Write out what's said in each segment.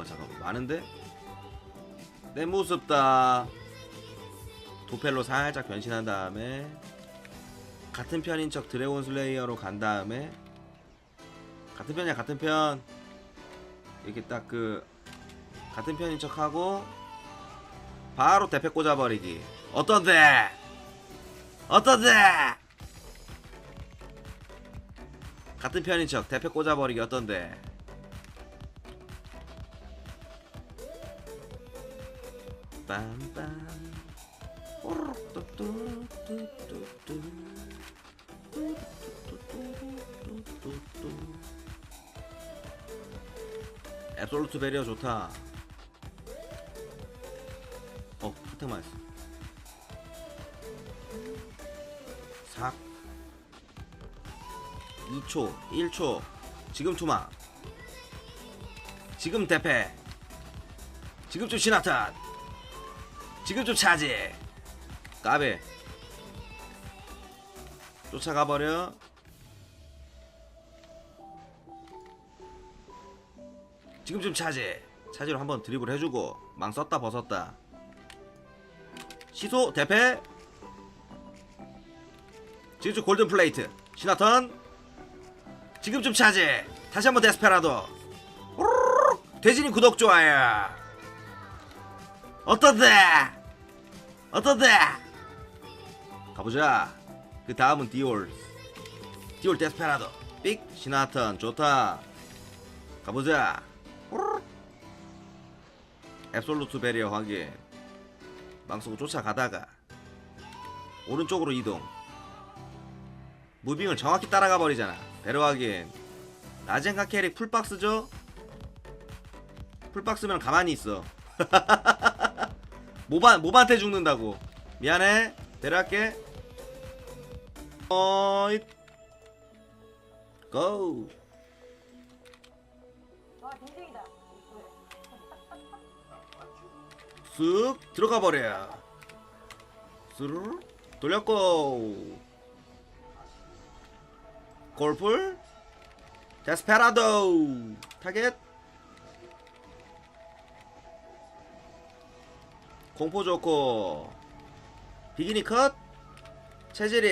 뭐야 잠깐만. 많은데? 내 모습다. 도펠로 살짝 변신한 다음에 같은 편인 척 드래곤 슬레이어로 간 다음에 같은 편이야 같은 편. 이렇게 딱 그 같은 편인 척 하고 바로 대패 꽂아버리기. 어떤데? 어떤데? 같은 편인 척 대패 꽂아버리기 어떤데 빰빰 오르륵 뚜뚜뚜뚜뚜. 뚜 뚜뚜뚜뚜뚜뚜. 앱솔루트 베리어 좋다. 어 혜택만 했어. 삭. 2초 1초. 지금 투마. 지금 대패. 지금 좀 신화탄 지금 좀 차지? 까베. 쫓아가 버려. 지금 좀 차지? 차지로 한번 드리블 해주고 망 썼다 벗었다. 시소 대패. 지금 좀 골든 플레이트. 신화턴. 지금 좀 차지? 다시 한번 데스페라도. 돼지님 구독 좋아요. 어떤데 어떤데? 가보자. 그 다음은 디올. 디올 데스페라도. 삑 시나턴 좋다. 가보자. 앱솔루트 베리어 확인. 망쓰고 쫓아가다가 오른쪽으로 이동. 무빙을 정확히 따라가 버리잖아. 베러 확인. 라젠카 캐릭 풀박스죠? 풀박스면 가만히 있어 모반 모반테 죽는다고. 미안해. 데려갈게. 어잇. 고. 쓱 들어가 버려 스르르. 돌렸고. 골풀 데스페라도. 타겟 공포 좋고. 비기니 컷. 체질이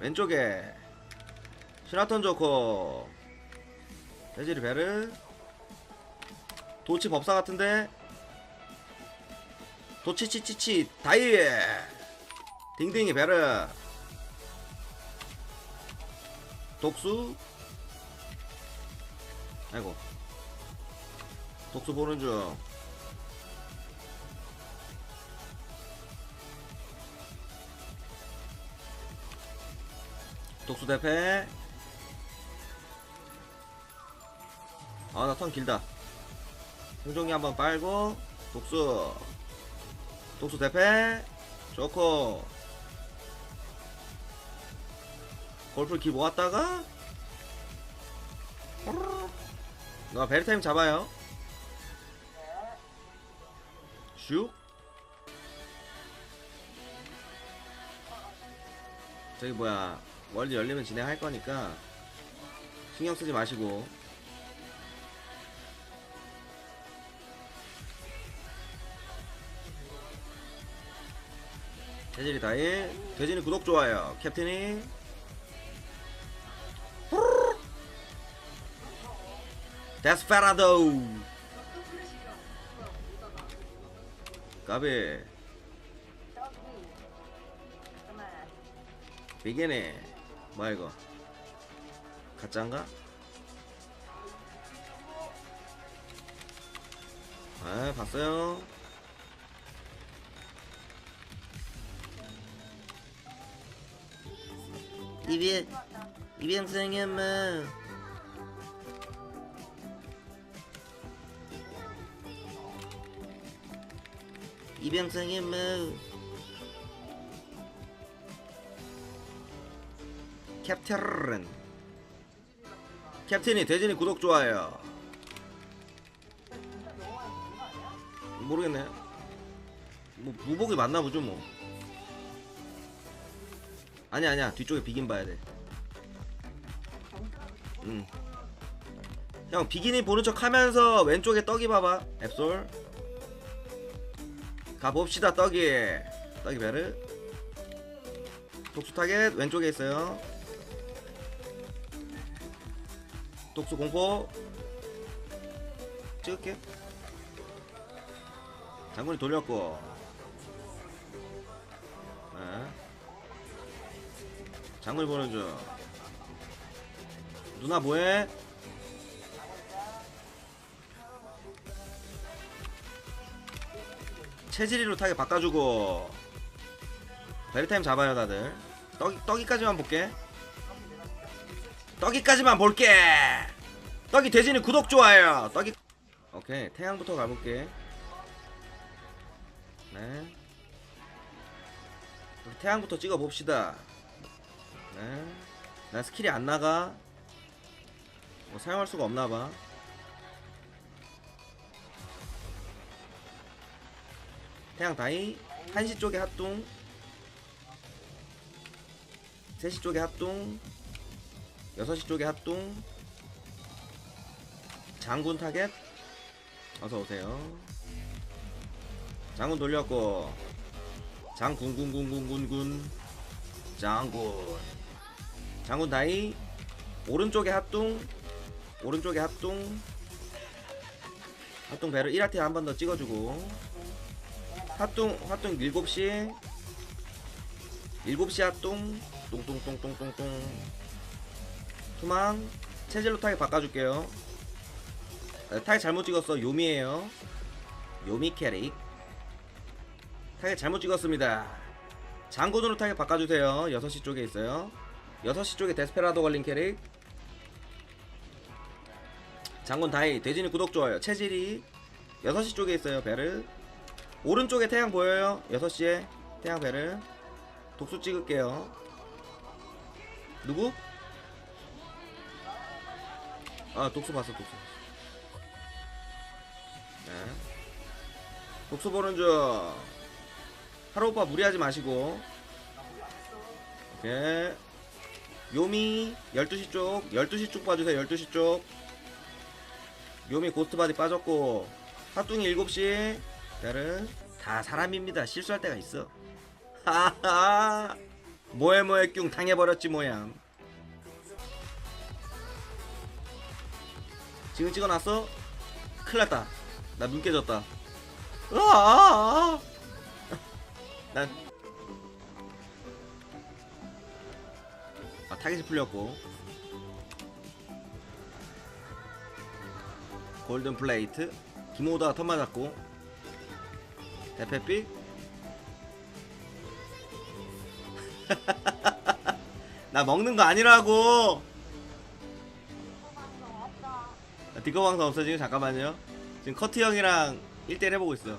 왼쪽에. 시나턴 좋고. 체질이 베르. 도치 법사 같은데. 도치치치치 다이 딩딩이 베르. 독수. 아이고. 독수 보는 중 독수 대패. 아 나 턴 길다. 흥종이 한번 빨고 독수. 독수 대패. 좋고 골프 기 모았다가. 나 베리타임 잡아요. 슉 저기 뭐야 월드 열리면 진행할 거니까 신경 쓰지 마시고. 돼지리 다일. 돼지는 구독 좋아요. 캡틴이? 데스페라도. 까비. 비기니 뭐야 이거? 가짜인가? 아 봤어요. 이병 이병성이면 이병성이면 캡틴. 캡틴이 대진이 구독 좋아요. 모르겠네. 뭐 무복이 맞나 보죠 뭐. 아니야 아니야. 뒤쪽에 비긴 봐야 돼. 응. 형 비기니 보는 척 하면서 왼쪽에 떡이 봐봐. 앱솔. 가봅시다 떡이. 떡이 베르. 독수 타겟 왼쪽에 있어요 독수 공포. 찍을게. 장군이 돌렸고. 네. 장군이 중. 누나 뭐해? 체질이로 타게 바꿔주고. 베리타임 잡아요 다들. 떡이, 떡이까지만 볼게 떡이까지만 볼게. 떡이 대진이 구독 좋아요. 떡이. 오케이 태양부터 가볼게. 네. 태양부터 찍어봅시다. 네 난 스킬이 안 나가. 뭐 사용할 수가 없나봐. 태양 다이. 1시 쪽에 합동 3시 쪽에 합동 6시 쪽에 합동. 장군 타겟. 어서오세요. 장군 돌렸고. 장군군군군군군. 장군. 장군 다이. 오른쪽에 합동. 오른쪽에 합동. 합동 배를 1화티 한 번 더 찍어주고. 합동 합동 7시. 7시 합동. 똥똥똥똥똥똥 투망 체질로 타겟 바꿔줄게요. 네, 타겟 잘못 찍었어. 요미에요. 요미 캐릭. 타겟 잘못 찍었습니다. 장군으로 타겟 바꿔주세요. 6시 쪽에 있어요. 6시 쪽에 데스페라도 걸린 캐릭. 장군 다이 대진이 구독 좋아요. 체질이 6시 쪽에 있어요 베르 오른쪽에 태양 보여요. 6시에 태양 베르 독수 찍을게요. 누구? 아 독수 봤어 독수 네. 독수 보는 중. 하루 오빠 무리하지 마시고. 오케이. 요미 12시 쪽 12시 쪽 봐주세요 12시 쪽. 요미 고스트바디 빠졌고 핫둥이 7시. 베르 다 사람입니다. 실수할 때가 있어. 하하 뭐해 뭐해 뀨 당해버렸지 모양 지금 찍어놨어? 큰일났다. 나 눈 깨졌다. 으아 난 아, 타겟이 풀렸고. 골든 플레이트. 김호다가 턴 맞았고. 대패픽 나 먹는 거 아니라고 디코 방송 없어 지금 잠깐만요. 지금 커트 형이랑 1대1 해보고 있어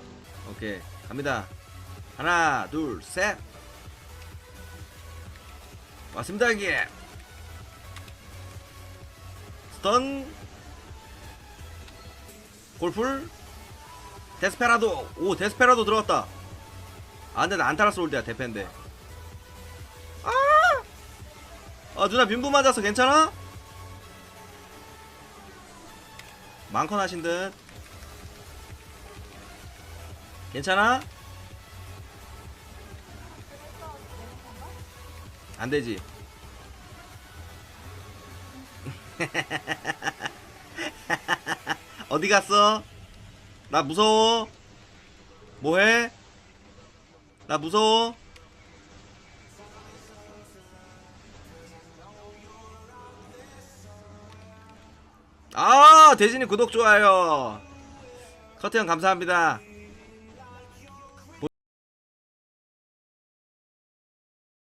오케이. 갑니다. 하나 둘 셋. 왔습니다 형님. 스턴. 골풀. 데스페라도. 오 데스페라도 들어갔다. 아 근데 나 안타라스 올드야 대패인데. 아! 아 누나 빈부 맞아서 괜찮아? 많건 하신 듯 괜찮아? 안 되지 어디 갔어? 나 무서워 뭐해? 나 무서워 대진이 구독 좋아요. 커트형 감사합니다